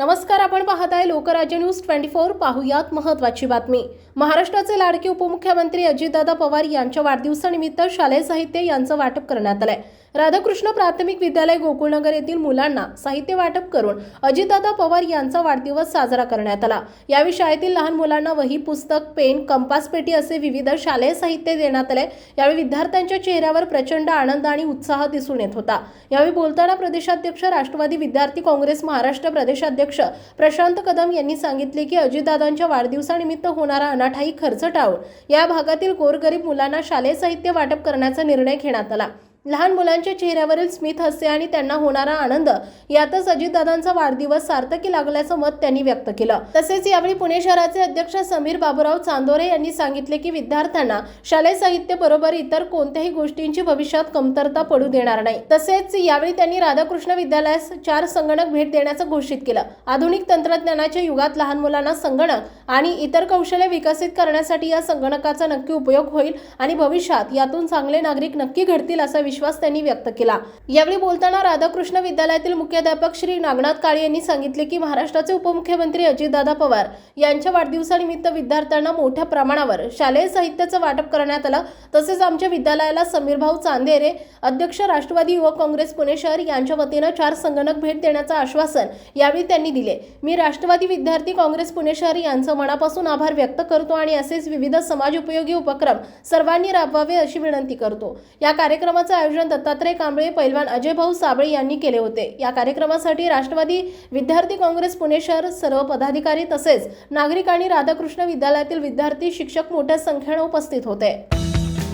नमस्कार आपण पाहत आहे लोकराज्य न्यूज ट्वेंटी फोर. पाहूयात महत्वाची बातमी. महाराष्ट्राचे लाडके उपमुख्यमंत्री अजितदादा पवार यांच्या वाढदिवसानिमित्त शालेय साहित्य यांचं वाटप करण्यात आलंय. राधाकृष्ण प्राथमिक विद्यालय गोकुळनगर येथील मुलांना साहित्य वाटप करून अजितदादा पवार यांचा वाढदिवस साजरा करण्यात आला. यावेळी शाळेतील लहान मुलांना वही पुस्तक पेन कंपास पेटी असे विविध शालेय साहित्य देण्यात आले. यावेळी विद्यार्थ्यांच्या चेहऱ्यावर प्रचंड आनंद आणि उत्साह दिसून येत होता. यावेळी बोलताना प्रदेशाध्यक्ष राष्ट्रवादी विद्यार्थी काँग्रेस महाराष्ट्र प्रदेशाध्यक्ष प्रशांत कदम यांनी सांगितले की अजितदादांच्या वाढदिवसानिमित्त होणारा अनाठाई खर्च टाळून या भागातील गोरगरीब मुलांना शालेय साहित्य वाटप करण्याचा निर्णय घेण्यात आला. लहान मुलांच्या चेहऱ्यावरील स्मित हस्य आणि त्यांना होणारा आनंद यातच अजितदादांचा वाढदिवस सार्थकी लागल्याचं मत त्यांनी व्यक्त केलं. तसेच यावेळी पुणे शहराचे अध्यक्ष समीर बाबूराव चांदोरे यांनी सांगितले की विद्यार्थ्यांना शालेय साहित्य बरोबर इतर कोणत्याही गोष्टींची भविष्यात कमतरता पडू देणार नाही. तसेच यावेळी त्यांनी राधाकृष्ण विद्यालयास चार संगणक भेट देण्याचं घोषित केलं. आधुनिक तंत्रज्ञानाच्या युगात लहान मुलांना संगणक आणि इतर कौशल्य विकसित करण्यासाठी या संगणकाचा नक्की उपयोग होईल आणि भविष्यात यातून चांगले नागरिक नक्की घडतील असा विश्वास त्यांनी व्यक्त केला. यावेळी बोलताना राधाकृष्ण विद्यालयातील मुख्याध्यापक श्री नागनाथ काळे यांनी सांगितले की महाराष्ट्राचे उपमुख्यमंत्री अजितदादा पवार यांच्या वाढदिवसानिमित्त विद्यार्थ्यांना मोठ्या प्रमाणावर शालेय साहित्याचं वाटप करण्यात आलं. तसेच आमच्या विद्यालयाला समीरभाऊ चांदेरे अध्यक्ष राष्ट्रवादी युवक काँग्रेस पुणे शहर यांच्या वतीनं चार संगणक भेट देण्याचं आश्वासन यावेळी त्यांनी दिले. मी राष्ट्रवादी विद्यार्थी काँग्रेस पुणे शहर यांचं मनापासून आभार व्यक्त करतो आणि असेच विविध समाज उपयोगी उपक्रम सर्वांनी राबवावे अशी विनंती करतो. या कार्यक्रमाचं आयोजन दत्तात्रय कांबळे पैलवान अजय भाऊ साबळे यांनी केले होते. या कार्यक्रमासाठी राष्ट्रवादी विद्यार्थी काँग्रेस पुणे शहर सर्व पदाधिकारी तसेच नागरिक आणि राधाकृष्ण विद्यालयातील विद्यार्थी शिक्षक मोठ्या संख्येने उपस्थित होते.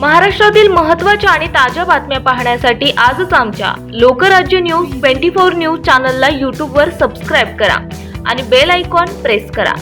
महाराष्ट्रातील महत्त्वाच्या आणि ताज्या बातम्या पाहण्यासाठी आजच आमच्या Lokrajya news twenty four news चॅनलला यूट्यूबवर सबस्क्राईब करा आणि बेल आयकॉन प्रेस करा.